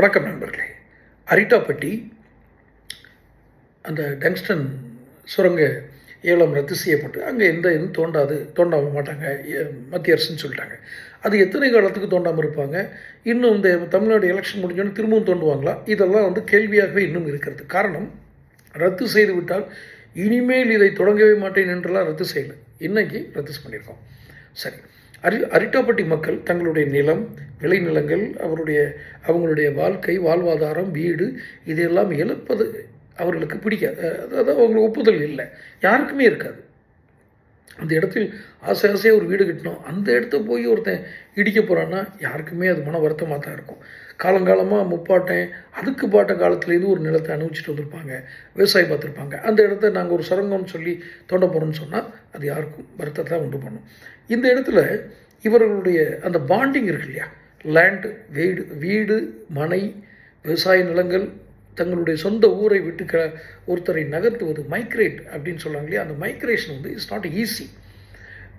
வணக்கம் நண்பர்களே. அரிட்டாப்பட்டி அந்த டங்ஸ்டன் சுரங்க ஏலம் ரத்து செய்யப்பட்டு அங்கே எந்த இதுவும் தோண்டாது தோண்டாம மாட்டாங்க மத்திய அரசுன்னு சொல்லிட்டாங்க. அது எத்தனை காலத்துக்கு தோண்டாமல் இருப்பாங்க? இன்னும் இந்த தமிழ்நாடு எலெக்ஷன் முடிஞ்சோன்னு திரும்பவும் தோண்டுவாங்களா? இதெல்லாம் வந்து கேள்வியாகவே இன்னும் இருக்கிறது. காரணம் ரத்து செய்து விட்டால் இனிமேல் இதை தொடங்கவே மாட்டேன் என்றெல்லாம் ரத்து செய்யலை. இன்னைக்கு ரத்து பண்ணியிருக்கோம். சரி. அரி அரிட்டாப்பட்டி மக்கள் தங்களுடைய நிலம் விளைநிலங்கள் அவருடைய அவங்களுடைய வாழ்க்கை வாழ்வாதாரம் வீடு இதையெல்லாம் இழப்பது அவர்களுக்கு பிடிக்காது. அதாவது அவங்களுக்கு ஒப்புதல் இல்லை. யாருக்குமே இருக்காது. அந்த இடத்தில் ஆசை ஆசையாக ஒரு வீடு கட்டினோம். அந்த இடத்த போய் ஒருத்தன் இடிக்க போகிறான்னா யாருக்குமே அது மன வருத்தமாக தான் இருக்கும். காலங்காலமாக முப்பாட்டன் அதுக்கு பாட்ட காலத்துலேருந்து ஒரு நிலத்தை அனுபவிச்சுட்டு வந்திருப்பாங்க. விவசாயம் பார்த்துருப்பாங்க. அந்த இடத்த நாங்கள் ஒரு சுரங்கம்னு சொல்லி தோண்ட போகிறோம்னு சொன்னால் அது யாருக்கும் வருத்தத்தை தான் உண்டு பண்ணும். இந்த இடத்துல இவர்களுடைய அந்த பாண்டிங் இருக்கு இல்லையா? லேண்டு வீடு வீடு மனை விவசாய நிலங்கள் தங்களுடைய சொந்த ஊரை விட்டு க ஒருத்தரை நகர்த்துவது மைக்ரேட் அப்படின்னு சொல்கிறாங்க இல்லையா? அந்த மைக்ரேஷன் வந்து இட்ஸ் நாட் ஈஸி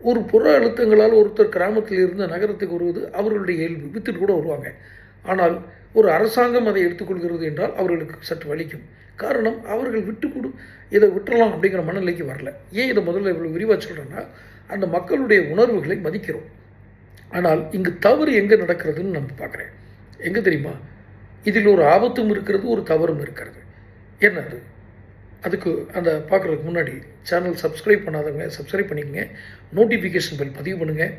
ஒரு புற அழுத்தங்களால் ஒருத்தர் கிராமத்தில் இருந்து நகரத்துக்கு வருவது அவர்களுடைய இயல்பு. வித்துட்டு கூட வருவாங்க. ஆனால் ஒரு அரசாங்கம் அதை எடுத்துக்கொள்கிறது என்றால் அவர்களுக்கு சற்று வலிக்கும். காரணம் அவர்கள் விட்டு கொடு இதை விட்டுறலாம் அப்படிங்கிற மனநிலைக்கு வரல. ஏன் இதை முதல்ல இவ்வளோ விரிவாக சொல்கிறேன்னா அந்த மக்களுடைய உணர்வுகளை மதிக்கிறோம். ஆனால் இங்கு தவறு எங்கே நடக்கிறதுன்னு நம்ம பார்க்குறேன். எங்கே தெரியுமா? இதில் ஒரு ஆபத்தும் இருக்கிறது ஒரு தவறும் இருக்கிறது. என்னது? அதுக்கு அந்த பார்க்குறதுக்கு முன்னாடி சேனல் சப்ஸ்கிரைப் பண்ணாதவங்க சப்ஸ்கிரைப் பண்ணிக்கங்க. நோட்டிஃபிகேஷன் பில் பதிவு பண்ணுங்கள்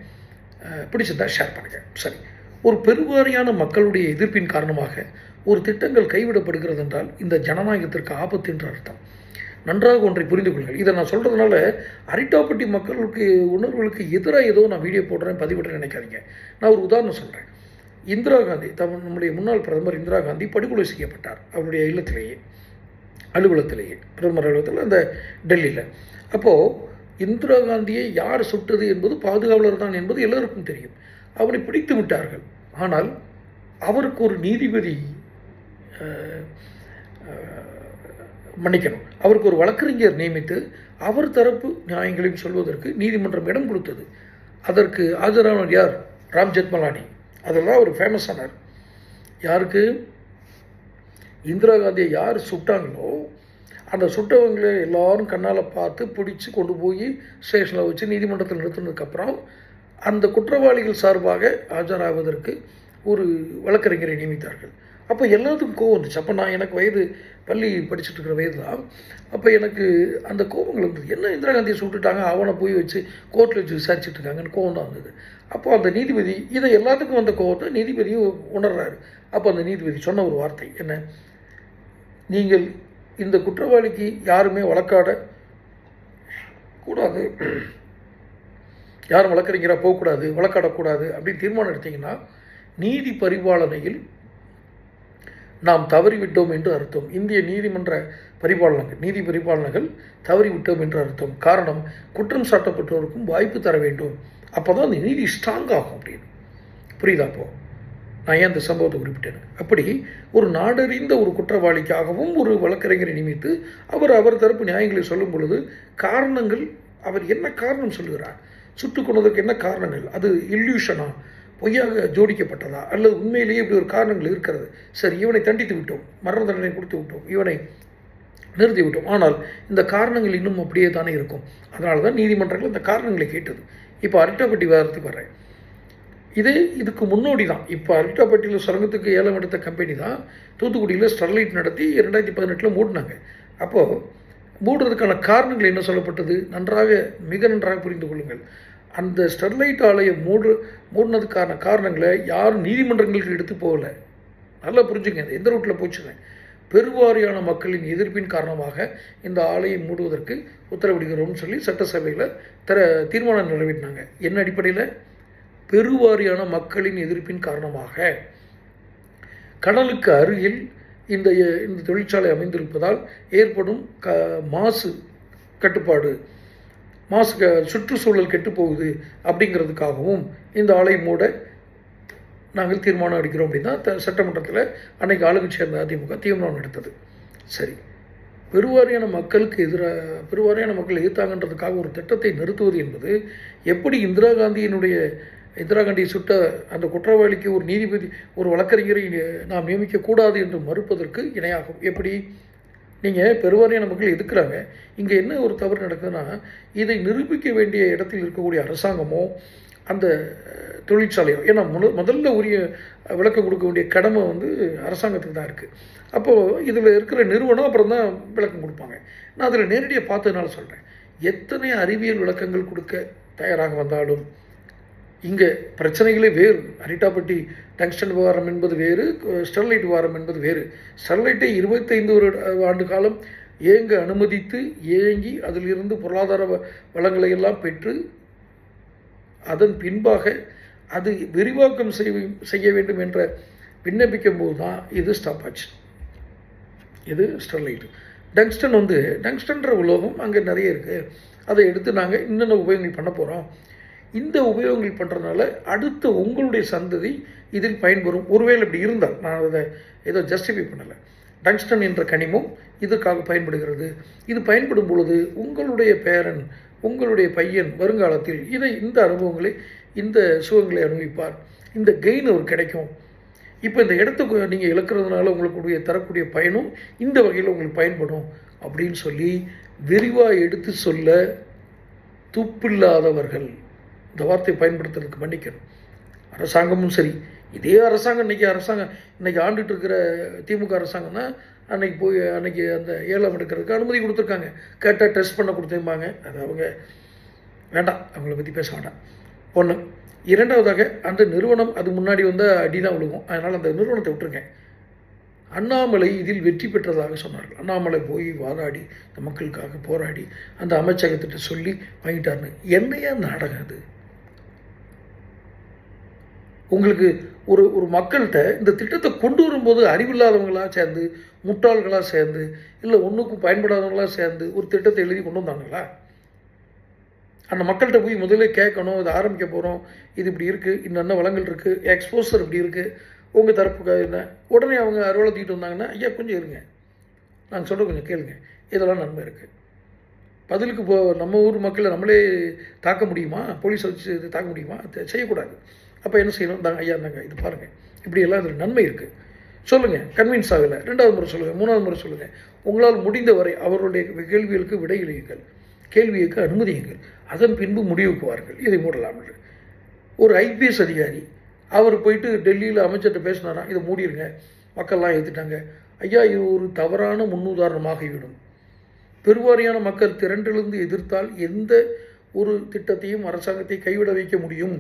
பிடிச்சிருந்தா ஷேர் பண்ணுங்கள் சரி. ஒரு பெருவாரியான மக்களுடைய எதிர்ப்பின் காரணமாக ஒரு திட்டங்கள் கைவிடப்படுகிறது என்றால் இந்த ஜனநாயகத்திற்கு ஆபத்து என்று அர்த்தம். நன்றாக ஒன்றை புரிந்து கொள்ளுங்கள். இதை நான் சொல்கிறதுனால அரிட்டாப்பட்டி மக்களுக்கு உணர்வுகளுக்கு எதிராக ஏதோ நான் வீடியோ போடுறேன் பதிவிடுறேன் நினைக்காதீங்க. நான் ஒரு உதாரணம் சொல்கிறேன் இந்திரா காந்தி தமிழ் நம்முடைய முன்னாள் பிரதமர் இந்திரா காந்தி படுகொலை செய்யப்பட்டார் அவருடைய இல்லத்திலேயே அலுவலகத்திலேயே பிரதமர் அலுவலகத்தில் அந்த டெல்லியில். அப்போது இந்திரா காந்தியை யார் சுட்டது என்பது பாதுகாவலர் தான் என்பது எல்லோருக்கும் தெரியும். அவரை பிடித்து விட்டார்கள். ஆனால் அவருக்கு ஒரு நீதிபதி மன்னிக்கணும். அவருக்கு ஒரு வழக்கறிஞர் நியமித்து அவர் தரப்பு நியாயங்களையும் சொல்வதற்கு நீதிமன்றம் இடம் கொடுத்தது. அதற்கு ஆஜரானவர் யார்? ராம் ஜெத்மலானி. அதெல்லாம் அவர் ஃபேமஸ் ஆனார். யாருக்கு? இந்திரா காந்தியை யார் சுட்டாங்களோ அந்த சுட்டவங்களை எல்லாரும் கண்ணால் பார்த்து பிடிச்சி கொண்டு போய் ஸ்டேஷனில் வச்சு நீதிமன்றத்தில் நிறுத்தினதுக்கப்புறம் அந்த குற்றவாளிகள் சார்பாக ஆஜராவதற்கு ஒரு வழக்கறிஞரை நியமித்தார்கள். அப்போ எல்லாத்துக்கும் கோவம் வந்துச்சு. அப்போ நான் எனக்கு வயது பள்ளி படிச்சுட்டு இருக்கிற வயது தான் அப்போ எனக்கு அந்த கோபங்கள் இருந்தது என்ன இந்திரா காந்தியை சுட்டுட்டாங்க அவனை போய் வச்சு கோர்ட்டில் வச்சு விசாரிச்சுட்டு இருக்காங்கன்னு கோவம் தான் வந்தது. அப்போ அந்த நீதிபதி இதை எல்லாத்துக்கும் வந்த கோவத்தை நீதிபதியும் உணர்றாரு. அப்போ அந்த நீதிபதி சொன்ன ஒரு வார்த்தை என்ன? நீங்கள் இந்த குற்றவாளிக்கு யாருமே வழக்காட கூடாது. யாரும் வழக்கறிஞராக போகக்கூடாது வழக்காடக்கூடாது அப்படின்னு தீர்மானம் எடுத்தீங்கன்னா நீதி பரிபாலனையில் நாம் தவறிவிட்டோம் என்று அர்த்தம். இந்திய நீதிமன்ற பரிபாலனங்கள் நீதி பரிபாலனைகள் தவறிவிட்டோம் என்று அர்த்தம். காரணம் குற்றம் சாட்டப்பட்டோருக்கும் வாய்ப்பு தர வேண்டும். அப்போ தான் அந்த நீதி ஸ்ட்ராங் ஆகும் அப்படின்னு. புரியுதா அப்போ? நான் ஏன் அந்த சம்பவத்தை குறிப்பிட்டேன்? அப்படி ஒரு நாடறிந்த ஒரு குற்றவாளிக்காகவும் ஒரு வழக்கறிஞரை நியமித்து அவர் அவர் தரப்பு நியாயங்களை சொல்லும் பொழுது காரணங்கள் அவர் என்ன காரணம் சொல்லுகிறார்? சுட்டுக் கொண்டதற்கு என்ன காரணங்கள்? அது இல்யூஷனா பொய்யாக ஜோடிக்கப்பட்டதா? அல்லது உண்மையிலேயே இப்படி ஒரு காரணங்கள் இருக்கிறது? சரி இவனை தண்டித்து விட்டோம். மரண தண்டனை கொடுத்து விட்டோம். இவனை நிறுத்தி விட்டோம். ஆனால் இந்த காரணங்கள் இன்னும் அப்படியே தானே இருக்கும். அதனால தான் நீதிமன்றங்கள் இந்த காரணங்களை கேட்டது. இப்போ அரிட்டாப்பட்டி விவகாரத்துக்கு வர்றேன். இது இதுக்கு முன்னோடி தான் இப்போ அரிட்டாப்பட்டியில் சுரங்கத்துக்கு ஏலம் எடுத்த கம்பெனி தான் தூத்துக்குடியில் ஸ்டெர்லைட் நடத்தி ரெண்டாயிரத்தி பதினெட்டில் மூடினாங்க. அப்போது மூடுறதுக்கான காரணங்கள் என்ன சொல்லப்பட்டது? நன்றாக மிக நன்றாக புரிந்து கொள்ளுங்கள். அந்த ஸ்டெர்லைட் ஆலையை மூடு மூடினதுக்கான காரணங்களை யாரும் நீதிமன்றங்களுக்கு எடுத்து போகலை. நல்லா புரிஞ்சுங்க எந்த ரூட்டில் போச்சுங்க. பெருவாரியான மக்களின் எதிர்ப்பின் காரணமாக இந்த ஆலையை மூடுவதற்கு உத்தரவிடுகிறோம்னு சொல்லி சட்டசபையில் தர தீர்மானம் நிறைவேற்றினாங்க. என்ன அடிப்படையில்? பெருவாரியான மக்களின் எதிர்ப்பின் காரணமாக கடலுக்கு அருகில் இந்த இந்த தொழிற்சாலை அமைந்திருப்பதால் ஏற்படும் க மாசு கட்டுப்பாடு. மாசு சுற்றுச்சூழல் கெட்டு போகுது அப்படிங்கிறதுக்காகவும் இந்த ஆலை மூட நாங்கள் தீர்மானம் எடுக்கிறோம் அப்படின்னா த சட்டமன்றத்தில் அன்னைக்கு ஆளுங்கட்சி சேர்ந்த அதிமுக தீர்மானம் எடுத்தது. சரி. பெருவாரியான மக்களுக்கு எதிராக பெருவாரியான மக்கள் எதிர்த்தாங்கன்றதுக்காக ஒரு திட்டத்தை நிறுத்துவது என்பது எப்படி இந்திரா காந்தியினுடைய இந்திரா காந்தி சுட்ட அந்த குற்றவாளிக்கு ஒரு நீதிபதி ஒரு வழக்கறிஞரை நாம் நியமிக்கக்கூடாது என்று மறுப்பதற்கு இணையாகும்? எப்படி? நீங்கள் பெருவாரியான மக்கள் எதுக்குறாங்க? இங்கே என்ன ஒரு தவறு நடக்குதுன்னா இதை நிரூபிக்க வேண்டிய இடத்தில் இருக்கக்கூடிய அரசாங்கமோ அந்த தொழிற்சாலையோ ஏன்னா முத முதல்ல உரிய விளக்கம் கொடுக்க வேண்டிய கடமை வந்து அரசாங்கத்துக்கு தான் இருக்குது அப்போது இதில் இருக்கிற நிறுவனம் அப்புறம் தான் விளக்கம் கொடுப்பாங்க. நான் அதில் நேரடியாக பார்த்ததுனால சொல்கிறேன் எத்தனை அறிவியல் விளக்கங்கள் கொடுக்க தயாராக வந்தாலும் இங்கே பிரச்சனைகளே வேறு. அரிட்டாப்பட்டி டங்ஸ்டன் விவகாரம் என்பது வேறு ஸ்டெர்லைட் விவகாரம் என்பது வேறு. ஸ்டெர்லைட்டை இருபத்தைந்து ஒரு ஆண்டு காலம் ஏங்க அனுமதித்து ஏங்கி அதிலிருந்து பொருளாதார வ- வளங்களை எல்லாம் பெற்று அதன் பின்பாக அது விரிவாக்கம் செய் செய்ய வேண்டும் என்ற விண்ணப்பிக்கும் போது தான் இது ஸ்டாப் ஆச்சு. இது ஸ்டெர்லைட் டங்ஸ்டன் வந்து டங்ஸ்டன்ற உலோகம் அங்கே நிறைய இருக்குது அதை எடுத்து நாங்கள் இன்னென்ன உபயோகங்கள் பண்ண போகிறோம் இந்த உபயோகங்கள் பண்ணுறதுனால அடுத்த உங்களுடைய சந்ததி இதில் பயன்பெறும். ஒருவேளை இப்படி இருந்தால் நான் அதை ஏதோ ஜஸ்டிஃபை பண்ணலை. டங்ஸ்டன் என்ற கனிமம் இதற்காக பயன்படுகிறது. இது பயன்படும் பொழுது உங்களுடைய பேரன் உங்களுடைய பையன் வருங்காலத்தில் இதை இந்த அனுபவங்களை இந்த சுகங்களை அனுபவிப்பார். இந்த கெயின் அவர் கிடைக்கும். இப்போ இந்த இடத்துக்கு நீங்கள் இழக்கிறதுனால உங்களுக்கு தரக்கூடிய பயனும் இந்த வகையில் உங்களுக்கு பயன்படும் அப்படின்னு சொல்லி விரிவாக எடுத்து சொல்ல துப்பில்லாதவர்கள். இந்த வார்த்தையை பயன்படுத்துறதுக்கு மன்னிக்கணும். அரசாங்கமும் சரி. இதே அரசாங்கம் இன்னைக்கு அரசாங்கம் இன்றைக்கி ஆண்டுட்டு இருக்கிற திமுக அரசாங்கம்னா அன்னைக்கு போய் அன்னைக்கு அந்த ஏலம் எடுக்கிறதுக்கு அனுமதி கொடுத்துருக்காங்க. கேட்டால் டெஸ்ட் பண்ண கொடுத்துருப்பாங்க அது அவங்க வேண்டாம். அவங்கள பற்றி பேச வேண்டாம். ஒன்று இரண்டாவதாக அந்த நிறுவனம் அது முன்னாடி வந்தால் அடி தான் விழுகும் அதனால் அந்த நிறுவனத்தை விட்டுருங்க. அண்ணாமலை இதில் வெற்றி பெற்றதாக சொன்னார்கள். அண்ணாமலை போய் வாதாடி இந்த மக்களுக்காக போராடி அந்த அமைச்சகத்திட்ட சொல்லி வாங்கிட்டாருன்னு. என்னையா நாடகம் அது? உங்களுக்கு ஒரு ஒரு மக்கள்கிட்ட இந்த திட்டத்தை கொண்டு வரும்போது அறிவில்லாதவங்களாக சேர்ந்து முட்டாள்களாக சேர்ந்து இல்லை ஒன்றுக்கும் பயன்படாதவங்களாக சேர்ந்து ஒரு திட்டத்தை எழுதி கொண்டு வந்தாங்களா? அந்த மக்கள்கிட்ட போய் முதல்ல கேட்கணும் இதை ஆரம்பிக்க போகிறோம் இது இப்படி இருக்குது இன்னென்ன வளங்கள் இருக்குது எக்ஸ்போசர் இப்படி இருக்குது உங்கள் தரப்புக்கு என்ன? உடனே அவங்க அறுவலத்திக்கிட்டு வந்தாங்கன்னா ஐயா கொஞ்சம் இருங்க. நாங்கள் சொல்கிற கொஞ்சம் கேளுங்க. இதெல்லாம் நன்மை இருக்குது பதிலுக்கு போ நம்ம ஊர் மக்களை நம்மளே தாக்க முடியுமா? போலீஸ் வச்சு இது தாக்க முடியுமா? செய்யக்கூடாது. அப்போ என்ன செய்யணும்? தாங்க ஐயா இருந்தாங்க இது பாருங்கள் இப்படியெல்லாம் இதில் நன்மை இருக்குது சொல்லுங்கள் கன்வின்ஸ் ஆகலை. ரெண்டாவது முறை சொல்லுங்கள் மூணாவது முறை சொல்லுங்கள் உங்களால் முடிந்தவரை அவருடைய கேள்விகளுக்கு விடையிலையுங்கள் கேள்விகளுக்கு அனுமதியுங்கள் அதன் பின்பு முடிவுக்கு வாருங்கள். இதை மூடலாம் என்று. ஒரு ஐபிஎஸ் அதிகாரி அவர் போயிட்டு டெல்லியில் அமைச்சர்கிட்ட பேசினாராம். இதை மூடிருங்க. மக்கள்லாம் ஏற்றுட்டாங்க ஐயா இது ஒரு தவறான முன்னுதாரணமாகிவிடும் பெருவாரியான மக்கள் திரண்டிலிருந்து எதிர்த்தால் எந்த ஒரு திட்டத்தையும் அரசாங்கத்தை கைவிட வைக்க முடியும்.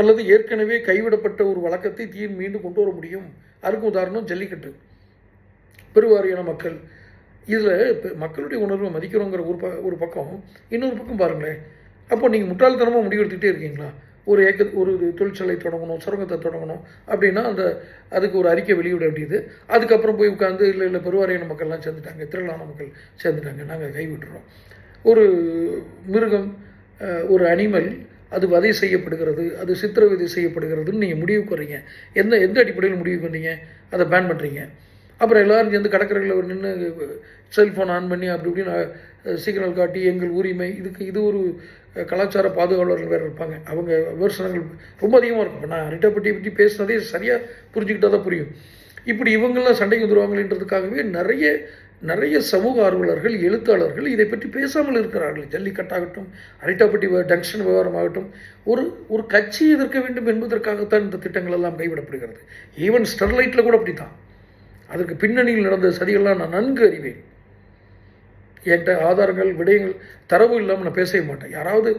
அல்லது ஏற்கனவே கைவிடப்பட்ட ஒரு வழக்கத்தை தீர் மீண்டும் கொண்டு வர முடியும்? அதுக்கு உதாரணம் ஜல்லிக்கட்டு. பெருவாரியான மக்கள். இதில் மக்களுடைய உணர்வை மதிக்கிறோங்கிற ஒரு ப ஒரு பக்கம் இன்னொரு பக்கம் பாருங்களேன். அப்போ நீங்கள் முட்டாள்தனமாக முடிவெடுத்துக்கிட்டே இருக்கீங்களா? ஒரு ஏக்க ஒரு தொழிற்சாலை தொடங்கணும் சுரங்கத்தை தொடங்கணும் அப்படின்னா அந்த அதுக்கு ஒரு அறிக்கை வெளியிட வேண்டியது. அதுக்கப்புறம் போய் உட்காந்து இல்லை இல்லை பெருவாரியான மக்கள்லாம் சேர்ந்துட்டாங்க திரளான மக்கள் சேர்ந்துட்டாங்க நாங்கள் கைவிட்டுறோம். ஒரு மிருகம் ஒரு அனிமல் அது வதை செய்யப்படுகிறது அது சித்திரவதை செய்யப்படுகிறதுன்னு நீங்கள் முடிவுக்கு வரீங்க எந்த எந்த அடிப்படையில் முடிவுக்கு வந்தீங்க அதை பேன் பண்ணுறீங்க அப்புறம் எல்லாரும் சேர்ந்து கடற்கரையில் நின்று செல்ஃபோன் ஆன் பண்ணி அப்படி இப்படின்னு சிக்னல் காட்டி எங்கள் உரிமை இதுக்கு இது ஒரு கலாச்சார பாதுகாவலர்கள் வேறு இருப்பாங்க. அவங்க விமர்சனங்கள் ரொம்ப அதிகமாக இருக்கும். நான் ரிட்டப்பட்டி பற்றி பேசுனதே சரியாக புரிஞ்சுக்கிட்டால் தான் புரியும். இப்படி இவங்கெல்லாம் சண்டைக்கு வந்துருவாங்களேன்றதுக்காகவே நிறைய நிறைய சமூக ஆர்வலர்கள் எழுத்தாளர்கள் இதை பற்றி பேசாமல் இருக்கிறார்கள். ஜல்லிக்கட்டாகட்டும் அரிட்டாப்பட்டி டங்ஷன் ஜங்ஷன் விவகாரமாகட்டும் ஒரு ஒரு கட்சி எதிர்க்க வேண்டும் என்பதற்காகத்தான் இந்த திட்டங்கள் எல்லாம் கைவிடப்படுகிறது. ஈவன் ஸ்டெர்லைட்டில் கூட அப்படி தான் அதற்கு பின்னணியில் நடந்த சதிகள்லாம் நான் நன்கு அறிவேன். என்கிட்ட ஆதாரங்கள் விடயங்கள் தரவு இல்லாமல் நான் பேசவே மாட்டேன். யாராவது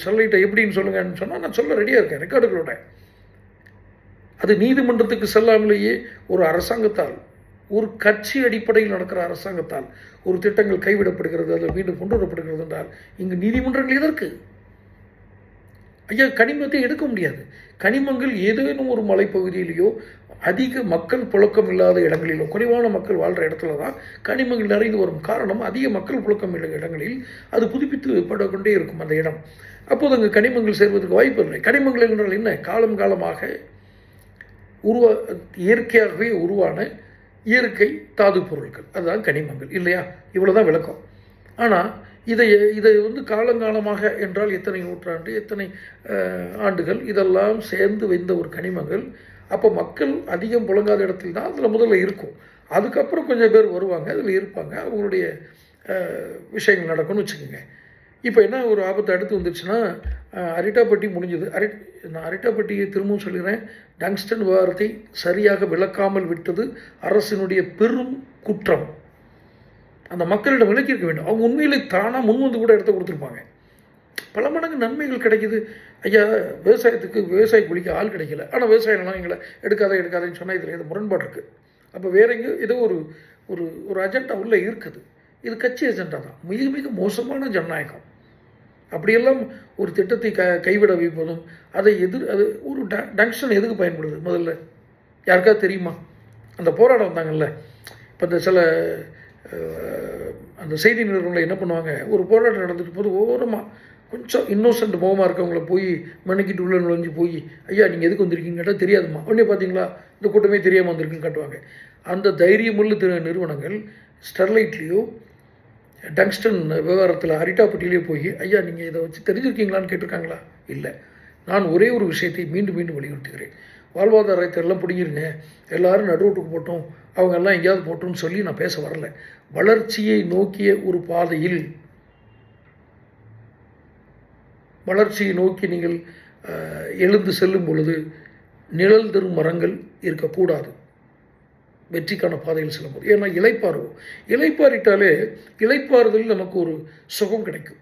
ஸ்டெர்லைட்டை எப்படின்னு சொல்லுங்கன்னு சொன்னால் நான் சொல்ல ரெடியாக இருக்கேன் ரெக்கார்டுகளோட அது நீதிமன்றத்துக்கு செல்லாமலேயே ஒரு அரசாங்கத்தால் ஒரு கட்சி அடிப்படையில் நடக்கிற அரசாங்கத்தால் ஒரு திட்டங்கள் கைவிடப்படுகிறது அதில் மீண்டும் கொண்டு வரப்படுகிறது என்றால் இங்கு நீதிமன்றங்கள் எதற்கு? ஐயா கனிமத்தை எடுக்க முடியாது. கனிமங்கள் ஏதேனும் ஒரு மலைப்பகுதியிலேயோ அதிக மக்கள் புழக்கம் இல்லாத இடங்களிலோ குறைவான மக்கள் வாழ்கிற இடத்துல தான் கனிமங்கள் நிறைந்து வரும். காரணம் அதிக மக்கள் புழக்கம் இல்லை இடங்களில் அது புதுப்பித்து படக்கொண்டே இருக்கும் அந்த இடம். அப்போது அங்கு கனிமங்கள் சேர்வதற்கு வாய்ப்பு இல்லை. கனிமங்கள் என்றால் என்ன? காலம் காலமாக உருவா இயற்கையாகவே உருவான இயற்கை தாது பொருட்கள் அதுதான் கனிமங்கள். இல்லையா? இவ்வளோ தான் விளக்கம். ஆனால் இதை இதை வந்து காலங்காலமாக என்றால் எத்தனை நூற்றாண்டு எத்தனை ஆண்டுகள் இதெல்லாம் சேர்ந்து வைந்த ஒரு கனிமங்கள். அப்போ மக்கள் அதிகம் புழங்காத இடத்துல தான் அதில் முதல்ல இருக்கும். அதுக்கப்புறம் கொஞ்சம் பேர் வருவாங்க அதில் இருப்பாங்க. அவங்களுடைய விஷயங்கள் நடக்கும்னு வச்சுக்கோங்க. இப்போ என்ன ஒரு ஆபத்து அடுத்து வந்துருச்சுன்னா அரிட்டாப்பட்டி முடிஞ்சது. அரி நான் அரிட்டாப்பட்டியை திரும்பவும் சொல்கிறேன் டங்ஸ்டன் விவகாரத்தை சரியாக விளக்காமல் விட்டது அரசினுடைய பெரும் குற்றம். அந்த மக்களிடம் விளக்கியிருக்க வேண்டும். அவங்க உண்மையிலே தானாக முன் வந்து கூட இடத்த கொடுத்துருப்பாங்க. பல மடங்கு நன்மைகள் கிடைக்குது. ஐயா விவசாயத்துக்கு விவசாய குளிக்க ஆள் கிடைக்கல. ஆனால் விவசாயம்லாம் எங்களை எடுக்காத எடுக்காதேன்னு சொன்னால் இதில் ஏதோ முரண்பாடு இருக்குது அப்போ வேற எங்கேயோ ஏதோ ஒரு ஒரு ஒரு அஜெண்டா உள்ளே இருக்குது. இது கட்சி அஜெண்டா தான். மிக மிக மோசமான ஜனநாயகம். அப்படியெல்லாம் ஒரு திட்டத்தை க கைவிட வைப்பதும் அதை எதிர் அது ஒரு ட டங்ஷன் எதுக்கு பயன்படுது முதல்ல? யாருக்காவது தெரியுமா? அந்த போராட்டம் வந்தாங்கல்ல. இப்போ இந்த சில அந்த செய்தி நிறுவனங்கள் என்ன பண்ணுவாங்க? ஒரு போராட்டம் நடந்துட்டு போது ஓரமாக கொஞ்சம் இன்னோசன்ட் முகமாக இருக்கவங்கள போய் மணிக்கிட்டு உள்ள நுழைஞ்சு போய் ஐயா நீங்கள் எதுக்கு வந்திருக்கீங்க கேட்டால் தெரியாதுமா உடனே பார்த்தீங்களா இந்த கூட்டமே தெரியாமல் வந்திருக்குன்னு காட்டுவாங்க. அந்த தைரியமுள்ள திரு நிறுவனங்கள் ஸ்டெர்லைட்லேயோ டங்ஸ்டன் விவகாரத்தில் அரிட்டாப்பட்டியிலே போய் ஐயா நீங்கள் இதை வச்சு தெரிஞ்சிருக்கீங்களான்னு கேட்டிருக்காங்களா? இல்லை. நான் ஒரே ஒரு விஷயத்தை மீண்டும் மீண்டும் வலியுறுத்துகிறேன். வாழ்வாதாரத்தை எல்லாம் பிடிங்கிருங்க. எல்லாரும் நடுவோட்டுக்கு போட்டோம். அவங்க எல்லாம் எங்கேயாவது போட்டோம்னு சொல்லி நான் பேச வரல. வளர்ச்சியை நோக்கிய ஒரு பாதையில் வளர்ச்சியை நோக்கி நீங்கள் எழுந்து செல்லும் பொழுது நிழல் தரும் மரங்கள் இருக்கக்கூடாது. வெற்றிக்கான பாதையில் செல்ல முடியும் ஏன்னா இலைப்பாறுவோம் இலைப்பாரிட்டாலே இலைப்பாறுதல் நமக்கு ஒரு சுகம் கிடைக்கும்.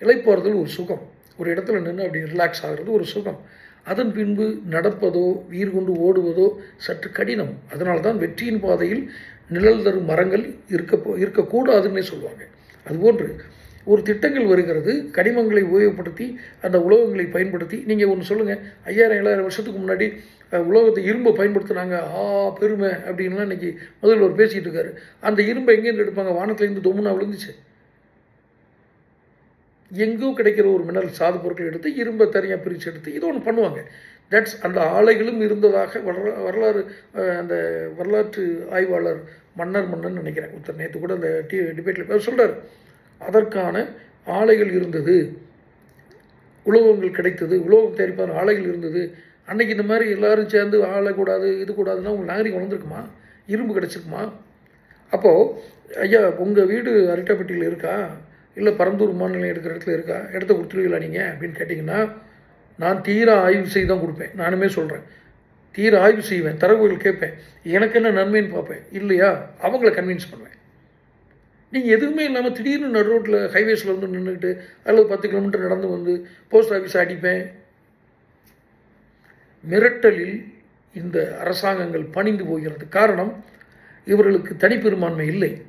இலைப்பாறுதல் ஒரு சுகம். ஒரு இடத்துல நின்று அப்படி ரிலாக்ஸ் ஆகிறது ஒரு சுகம். அதன் பின்பு நடப்பதோ உயிர் கொண்டு ஓடுவதோ சற்று கடினம். அதனால தான் வெற்றியின் பாதையில் நிழல் தரும் மரங்கள் இருக்க இருக்கக்கூடாதுன்னே சொல்லுவாங்க. அதுபோன்று ஒரு திட்டங்கள் வருகிறது. கனிமங்களை உபயோகப்படுத்தி அந்த உலோகங்களை பயன்படுத்தி. நீங்கள் ஒன்று சொல்லுங்கள் ஐயாயிரம் ஏழாயிரம் வருஷத்துக்கு முன்னாடி உலோகத்தை இரும்பை பயன்படுத்துனாங்க. ஆ பெருமை அப்படின்லாம் இன்னைக்கு முதல்வர் பேசிகிட்டு இருக்காரு. அந்த இரும்பை எங்கேருந்து எடுப்பாங்க? வானத்துலேருந்து தொமுனா விழுந்துச்சு எங்கோ கிடைக்கிற ஒரு மினரல் சாது பொருட்கள் எடுத்து இரும்பை தனியாக பிரித்து எடுத்து இது ஒன்று பண்ணுவாங்க. தட்ஸ் அந்த ஆலைகளும் இருந்ததாக வரலா வரலாறு அந்த வரலாற்று ஆய்வாளர் மன்னர் மன்னன் நினைக்கிறேன். ஒருத்தர் நேற்று கூட அந்த டி டிபேட்டில் பேர் சொல்கிறார் அதற்கான ஆலைகள் இருந்தது. உலோகங்கள் கிடைத்தது. உலோகம் தயாரிப்பான ஆலைகள் இருந்தது. அன்னைக்கு இந்த மாதிரி எல்லோரும் சேர்ந்து ஆளக்கூடாது இது கூடாதுன்னா உங்கள் நாகரிகம் வளர்ந்துருக்குமா? இரும்பு கிடச்சிருக்குமா? அப்போது ஐயா உங்கள் வீடு அரிட்டாப்பட்டியில் இருக்கா? இல்லை பரந்தூர் விமான நிலையம் இருக்கிற இடத்துல இருக்கா? இடத்த கொடுத்துருவீங்களா நீங்கள் அப்படின்னு கேட்டிங்கன்னா நான் தீர ஆய்வு செய்து தான் கொடுப்பேன். நானுமே சொல்கிறேன் தீர ஆய்வு செய்வேன் தரவுகள் கேட்பேன். எனக்கு என்ன நன்மைன்னு பார்ப்பேன். இல்லையா? அவங்கள கன்வின்ஸ் பண்ணுவேன். நீங்கள் எதுவுமே இல்லாமல் திடீர்னு நடு ரோட்டில் ஹைவேஸில் வந்து நின்றுக்கிட்டு அல்லது பத்து கிலோமீட்டர் நடந்து வந்து போஸ்ட் ஆஃபீஸ் அடிப்பேன். மிரட்டலில் இந்த அரசாங்கங்கள் பணிந்து போகிறது. காரணம் இவர்களுக்கு தனிப்பெரும்பான்மை இல்லை.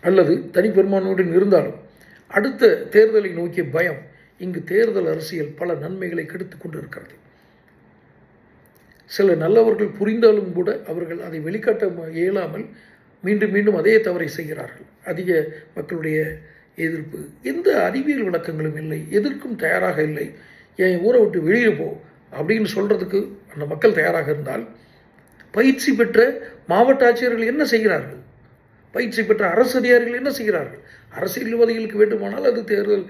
அல்லது தனிப்பெரும்பான்மையுடன் இருந்தாலும் அடுத்த தேர்தலை நோக்கிய பயம் இங்கு தேர்தல் அரசியல் பல நன்மைகளை கெடுத்து கொண்டு இருக்கிறது சில நல்லவர்கள் புரிந்தாலும் கூட அவர்கள் அதை வெளிக்காட்ட இயலாமல் மீண்டும் மீண்டும் அதே தவறை செய்கிறார்கள். அதிக மக்களுடைய எதிர்ப்பு எந்த அறிவியல் விளக்கங்களும் இல்லை. எதற்கும் தயாராக இல்லை. என் ஊரை விட்டு வெளியே போ. அப்படின்னு சொல்கிறதுக்கு அந்த மக்கள் தயாராக இருந்தால் பயிற்சி பெற்ற மாவட்ட ஆட்சியர்கள் என்ன செய்கிறார்கள்? பயிற்சி பெற்ற அரசு அதிகாரிகள் என்ன செய்கிறார்கள்? அரசியல்வாதிகளுக்கு வேண்டுமானால் அது தேர்தல்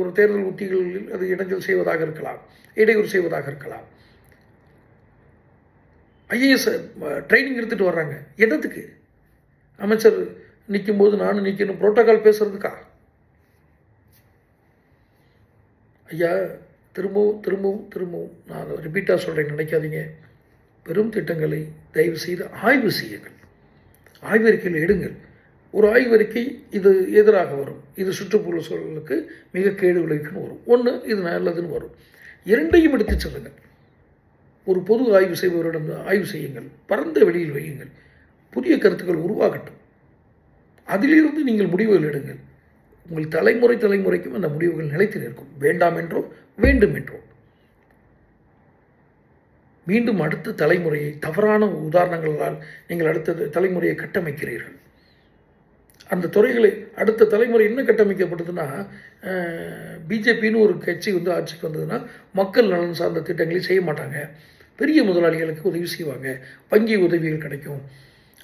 ஒரு தேர்தல் உத்திகளில் அது இடைஞ்சல் செய்வதாக இருக்கலாம் இடையூறு செய்வதாக இருக்கலாம். ஐஏஎஸ் ட்ரைனிங் எடுத்துகிட்டு வர்றாங்க. என்னத்துக்கு? அமைச்சர் நிற்கும்போது நானும் நிற்கணும் புரோட்டோகால் பேசுறதுக்கா? ஐயா திரும்பவும் திரும்பவும் திரும்பவும். நான் அதை ரிப்பீட்டாக சொல்கிறேன் நினைக்காதீங்க. பெரும் திட்டங்களை தயவு செய்து ஆய்வு செய்யுங்கள். ஆய்வறிக்கையில் எடுங்கள். ஒரு ஆய்வறிக்கை இது எதிராக வரும். இது சுற்றுப்புற சூழலுக்கு மிக கேடு விளைவிக்குன்னு வரும். ஒன்று இது நல்லதுன்னு வரும். இரண்டையும் எடுத்து செல்லுங்கள். ஒரு பொது ஆய்வு செய்பவரிடம் ஆய்வு செய்யுங்கள். பரந்த வெளியில் வையுங்கள். புதிய கருத்துக்கள் உருவாகட்டும். அதிலிருந்து நீங்கள் முடிவுகள் எடுங்கள். உங்கள் தலைமுறை தலைமுறைக்கும் அந்த முடிவுகள் நிலைத்து நிற்கும். வேண்டாம் என்றோ வேண்டும் என்றோ. மீண்டும் அடுத்த தலைமுறையை தவறான உதாரணங்களால் நீங்கள் அடுத்த தலைமுறையை கட்டமைக்கிறீர்கள். அந்த துறைகளை அடுத்த தலைமுறை என்ன கட்டமைக்கப்படுதுன்னா பிஜேபின்னு ஒரு கட்சி வந்து ஆட்சிக்கு வந்ததுன்னா மக்கள் நலன் சார்ந்த திட்டங்களை செய்ய மாட்டாங்க. பெரிய முதலாளிகளுக்கு உதவி செய்வாங்க. வங்கி உதவிகள் கிடைக்கும்.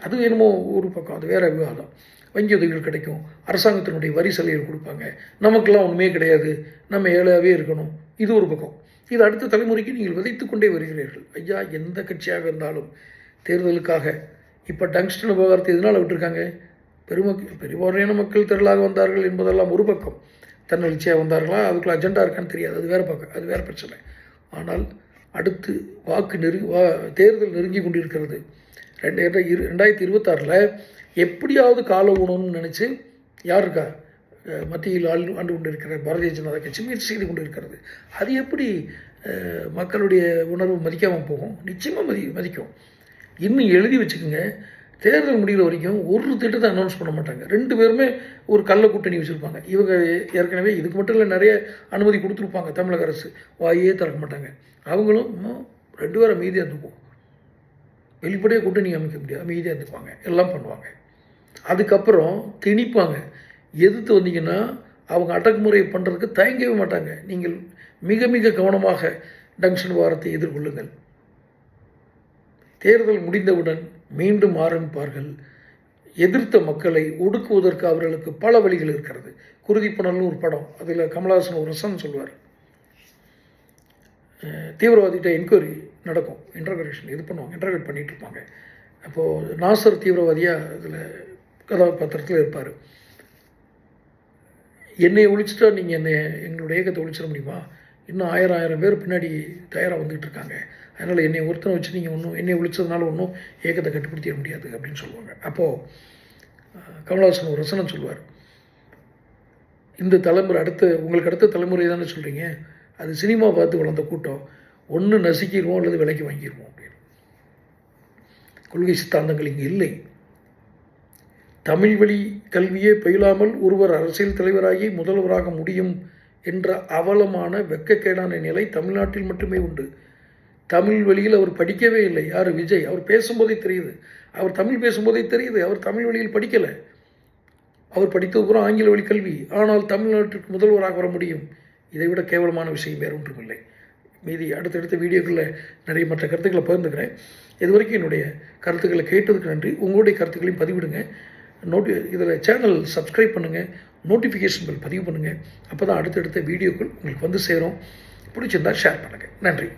அது என்னமோ ஒரு பக்கம் அது வேற விவாதம். வங்கி உதவிகள் கிடைக்கும். அரசாங்கத்தினுடைய வரி சலுகைகள் கொடுப்பாங்க. நமக்கெல்லாம் ஒன்றுமே கிடையாது. நம்ம ஏழையாகவே இருக்கணும். இது ஒரு பக்கம். இது அடுத்த தலைமுறைக்கு நீங்கள் விதைத்து கொண்டே வருகிறீர்கள். ஐயா எந்த கட்சியாக இருந்தாலும் தேர்தலுக்காக. இப்போ டங்ஸ்டன் விவகாரத்தை எதனால் விட்டுருக்காங்க? பெருமக்கள் பெரும்பாலான மக்கள் திரளாக வந்தார்கள் என்பதெல்லாம் ஒரு பக்கம். தன்னெழுச்சியாக வந்தார்களா? அதுக்குள்ள அஜெண்டா இருக்கான்னு தெரியாது. அது வேறு பக்கம். அது வேறு பிரச்சனை. ஆனால் அடுத்து வாக்கு நெருங்கி வா தேர்தல் நெருங்கி கொண்டிருக்கிறது. ரெண்டு இரு ரெண்டாயிரத்தி இருபத்தாறில் எப்படியாவது கால உணவுன்னு நினச்சி யார் இருக்கா? மத்தியில் ஆள் ஆண்டு கொண்டிருக்கிற பாரதிய ஜனதா கட்சி முயற்சி செய்து கொண்டிருக்கிறது. அது எப்படி மக்களுடைய உணர்வு மதிக்காமல் போகும்? நிச்சயமாக மதி மதிக்கும். இன்னும் எழுதி வச்சுக்கோங்க. தேர்தல் முடிகிற வரைக்கும் ஒரு திட்டத்தை அனௌன்ஸ் பண்ண மாட்டாங்க. ரெண்டு பேருமே ஒரு கள்ள கூட்டணி வச்சுருப்பாங்க. இவங்க ஏற்கனவே இதுக்கு மட்டும் இல்லை நிறைய அனுமதி கொடுத்துருப்பாங்க தமிழக அரசு. வாயே திறக்க மாட்டாங்க. அவங்களும் ரெண்டு பேரும் மீதியாக இருந்துக்குவோம் வெளிப்படையாக கூட்டணி அமைக்க முடியாது. அமைதியாக இருந்துக்குவாங்க. எல்லாம் பண்ணுவாங்க. அதுக்கப்புறம் திணிப்பாங்க. எதிர்த்து வந்தீங்கன்னா அவங்க அடக்குமுறையை பண்ணுறதுக்கு தயங்கவே மாட்டாங்க. நீங்கள் மிக மிக கவனமாக டங்ஷன் வாரத்தை எதிர்கொள்ளுங்கள். தேர்தல் முடிந்தவுடன் மீண்டும் ஆரம்பிப்பார்கள். எதிர்த்த மக்களை ஒடுக்குவதற்கு அவர்களுக்கு பல வழிகள் இருக்கிறது. குருதிப்பணல்னு ஒரு படம். அதில் கமலஹாசன் ஒரு ரசம் சொல்வார் தீவிரவாதிகிட்ட என்கொயரி நடக்கும். இன்டர்கரேஷன் இது பண்ணுவாங்க. இன்டர்கேட் பண்ணிகிட்டு இருப்பாங்க. அப்போது நாசர் தீவிரவாதியாக அதில் கதாபாத்திரத்தில் இருப்பார். என்னை ஒழிச்சிட்டா நீங்கள் என்னை எங்களுடைய இயக்கத்தை ஒழிச்சிட முடியுமா? இன்னும் ஆயிரம் ஆயிரம் பேர் பின்னாடி தயாராக வந்துகிட்டு இருக்காங்க. அதனால் என்னை ஒருத்தனை வச்சு நீங்கள் ஒன்றும் என்னை ஒழிச்சதுனால ஒன்றும் இயக்கத்தை கட்டுப்படுத்திட முடியாது அப்படின்னு சொல்லுவாங்க. அப்போது கமலஹாசன் ஒரு ரசனம் சொல்லுவார். இந்த தலைமுறை அடுத்த உங்களுக்கு அடுத்த தலைமுறை தானே சொல்கிறீங்க அது சினிமா பார்த்து வளர்ந்த கூட்டம். ஒன்று நசுக்கிடுவோம் அல்லது விலைக்கு வாங்கிடுவோம் அப்படின்னு. கொள்கை சித்தாந்தங்கள் இங்கே இல்லை. தமிழ் வழி கல்வியே பயிலாமல் ஒருவர் அரசியல் தலைவராகி முதல்வராக முடியும் என்ற அவலமான வெட்கக்கேடான நிலை தமிழ்நாட்டில் மட்டுமே உண்டு. தமிழ் வழியில் அவர் படிக்கவே இல்லை. யார்? விஜய். அவர் பேசும்போதே தெரியுது. அவர் தமிழ் பேசும்போதே தெரியுது. அவர் தமிழ் வழியில் படிக்கலை. அவர் படித்தது பூரா ஆங்கில வழி கல்வி. ஆனால் தமிழ்நாட்டிற்கு முதல்வராக வர முடியும். இதை விட கேவலமான விஷயம் வேறு ஒன்றும் இல்லை மீதி அடுத்தடுத்த வீடியோக்களில் நிறைய மற்ற கருத்துக்களை பகிர்ந்துக்கிறேன். இது வரைக்கும் என்னுடைய கருத்துக்களை கேட்டதுக்கு நன்றி. உங்களுடைய கருத்துக்களையும் பதிவிடுங்க. நோட்டி இதில் சேனல் சப்ஸ்கிரைப் பண்ணுங்கள் நோட்டிஃபிகேஷன் பில் பதிவு பண்ணுங்கள் அப்போ தான் அடுத்தடுத்த வீடியோக்கள் உங்களுக்கு வந்து சேரும். பிடிச்சிருந்தா ஷேர் பண்ணுங்கள் நன்றி.